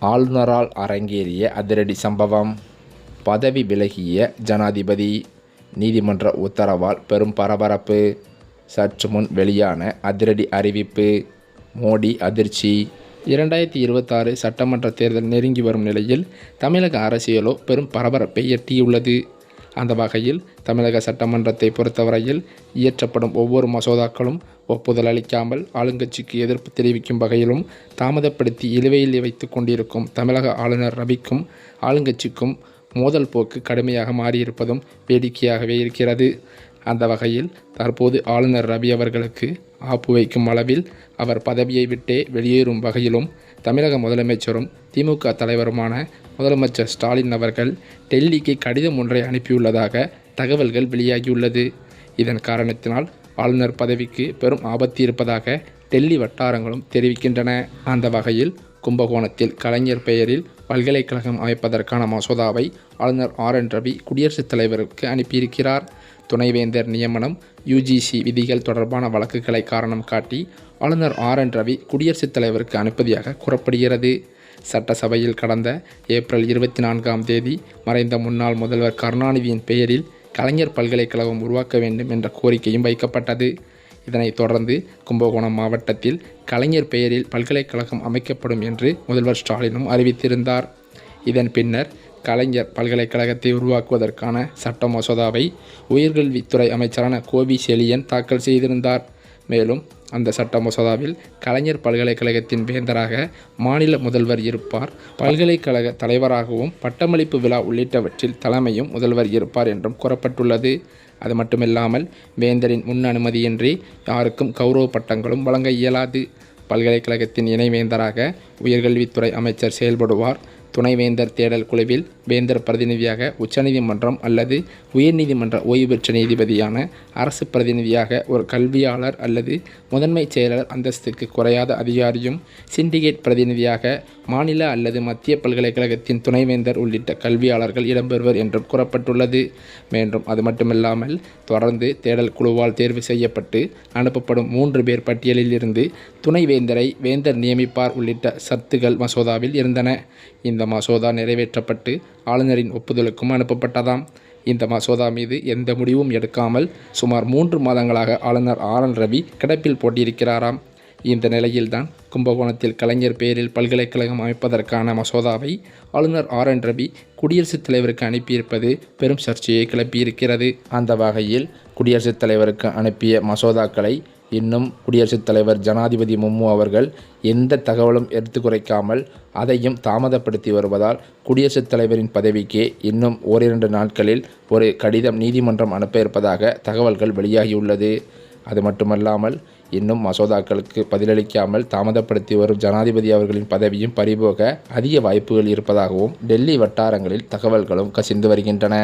ஆளுநரால் அரங்கேறிய அதிரடி சம்பவம். பதவி விலகிய ஜனாதிபதி. நீதிமன்ற உத்தரவால் பெரும் பரபரப்பு. சற்று முன் வெளியான அதிரடி அறிவிப்பு. மோடி அதிர்ச்சி. இரண்டாயிரத்தி இருபத்தாறு சட்டமன்ற தேர்தல் நெருங்கி வரும் நிலையில் தமிழக அரசியலோ பெரும் பரபரப்பை எட்டியுள்ளது. அந்த வகையில் தமிழக சட்டமன்றத்தை பொறுத்தவரையில் இயற்றப்படும் ஒவ்வொரு மசோதாக்களும் ஒப்புதல் அளிக்காமல் ஆளுங்கட்சிக்கு எதிர்ப்பு தெரிவிக்கும் வகையிலும் தாமதப்படுத்தி இழுவையில் வைத்து கொண்டிருக்கும் தமிழக ஆளுநர் ரவிக்கும் ஆளுங்கட்சிக்கும் மோதல் போக்கு கடுமையாக மாறியிருப்பதும் வேடிக்கையாகவே இருக்கிறது. அந்த வகையில் தற்போது ஆளுநர் ரவி அவர்களுக்கு ஆப்பு வைக்கும் அளவில் அவர் பதவியை விட்டே வெளியேறும் வகையிலும் தமிழக முதலமைச்சரும் திமுக தலைவருமான முதலமைச்சர் ஸ்டாலின் அவர்கள் டெல்லிக்கு கடிதம் ஒன்றை அனுப்பியுள்ளதாக தகவல்கள் வெளியாகியுள்ளது. இதன் காரணத்தினால் ஆளுநர் பதவிக்கு பெரும் ஆபத்து இருப்பதாக டெல்லி வட்டாரங்களும் தெரிவிக்கின்றன. அந்த வகையில் கும்பகோணத்தில் கலைஞர் பெயரில் பல்கலைக்கழகம் அமைப்பதற்கான மசோதாவை ஆளுநர் ஆர் என் ரவி குடியரசுத் தலைவருக்கு அனுப்பியிருக்கிறார். துணைவேந்தர் நியமனம் யுஜிசி விதிகள் தொடர்பான வழக்குகளை காரணம் காட்டி ஆளுநர் ஆர் என் ரவி குடியரசுத் தலைவருக்கு அனுப்பதியாக கூறப்படுகிறது. சட்டசபையில் கடந்த ஏப்ரல் இருபத்தி நான்காம் தேதி மறைந்த முன்னாள் முதல்வர் கருணாநிதியின் பெயரில் கலைஞர் பல்கலைக்கழகம் உருவாக்க வேண்டும் என்ற கோரிக்கையும் வைக்கப்பட்டது. இதனைத் தொடர்ந்து கும்பகோணம் மாவட்டத்தில் கலைஞர் பெயரில் பல்கலைக்கழகம் அமைக்கப்படும் என்று முதல்வர் ஸ்டாலினும் அறிவித்திருந்தார். இதன் பின்னர் கலைஞர் பல்கலைக்கழகத்தை உருவாக்குவதற்கான சட்ட மசோதாவை உயர்கல்வித்துறை அமைச்சரான கோபி செலியன் தாக்கல் செய்திருந்தார். மேலும் அந்த சட்ட மசோதாவில் கலைஞர் பல்கலைக்கழகத்தின் வேந்தராக மாநில முதல்வர் இருப்பார். பல்கலைக்கழக தலைவராகவும் பட்டமளிப்பு விழா உள்ளிட்டவற்றில் தலைமையும் முதல்வர் இருப்பார் என்றும் கூறப்பட்டுள்ளது. அது மட்டுமில்லாமல் வேந்தரின் முன் அனுமதியின்றி யாருக்கும் கௌரவ பட்டங்களும் வழங்க இயலாது. பல்கலைக்கழகத்தின் இணைவேந்தராக உயர்கல்வித்துறை அமைச்சர் செயல்படுவார். துணைவேந்தர் தேடல் குழுவில் வேந்தர் பிரதிநிதியாக உச்சநீதிமன்றம் அல்லது உயர்நீதிமன்ற ஓய்வு பெற்ற நீதிபதியான அரசு பிரதிநிதியாக ஒரு கல்வியாளர் அல்லது முதன்மை செயலர் அந்தஸ்துக்கு குறையாத அதிகாரியும் சிண்டிகேட் பிரதிநிதியாக மாநில அல்லது மத்திய பல்கலைக்கழகத்தின் துணைவேந்தர் உள்ளிட்ட கல்வியாளர்கள் இடம்பெறுவர் என்றும் கூறப்பட்டுள்ளது. மேலும் அது மட்டுமில்லாமல் தொடர்ந்து தேடல் குழுவால் தேர்வு செய்யப்பட்டு அனுப்பப்படும் மூன்று பேர் பட்டியலில் இருந்து துணைவேந்தரை வேந்தர் நியமிப்பார் உள்ளிட்ட சத்துகள் மசோதாவில் இருந்தன. இந்த மசோதா நிறைவேற்றப்பட்டு ஆளுநரின் ஒப்புதலுக்கும் அனுப்பப்பட்டதாம். இந்த மசோதா மீது எந்த முடிவும் எடுக்காமல் சுமார் மூன்று மாதங்களாக ஆளுநர் ஆர் என் ரவி கிடப்பில் போட்டியிருக்கிறாராம். இந்த நிலையில்தான் கும்பகோணத்தில் கலைஞர் பெயரில் பல்கலைக்கழகம் அமைப்பதற்கான மசோதாவை ஆளுநர் ஆர் என் ரவி குடியரசுத் தலைவருக்கு அனுப்பியிருப்பது பெரும் சர்ச்சையை கிளப்பியிருக்கிறது. அந்த வகையில் குடியரசுத் தலைவருக்கு அனுப்பிய மசோதாக்களை இன்னும் குடியரசுத் தலைவர் ஜனாதிபதி மும்மு அவர்கள் எந்த தகவலும் எடுத்து குறைக்காமல் அதையும் தாமதப்படுத்தி வருவதால் குடியரசுத் தலைவரின் பதவிக்கே இன்னும் ஓரிரண்டு நாட்களில் ஒரு கடிதம் நீதிமன்றம் அனுப்ப இருப்பதாக தகவல்கள் வெளியாகியுள்ளது. அது மட்டுமல்லாமல் இன்னும் மசோதாக்களுக்கு பதிலளிக்காமல் தாமதப்படுத்தி வரும் ஜனாதிபதி அவர்களின் பதவியும் பறிபோக அதிக வாய்ப்புகள் இருப்பதாகவும் டெல்லி வட்டாரங்களில் தகவல்களும் கசிந்து வருகின்றன.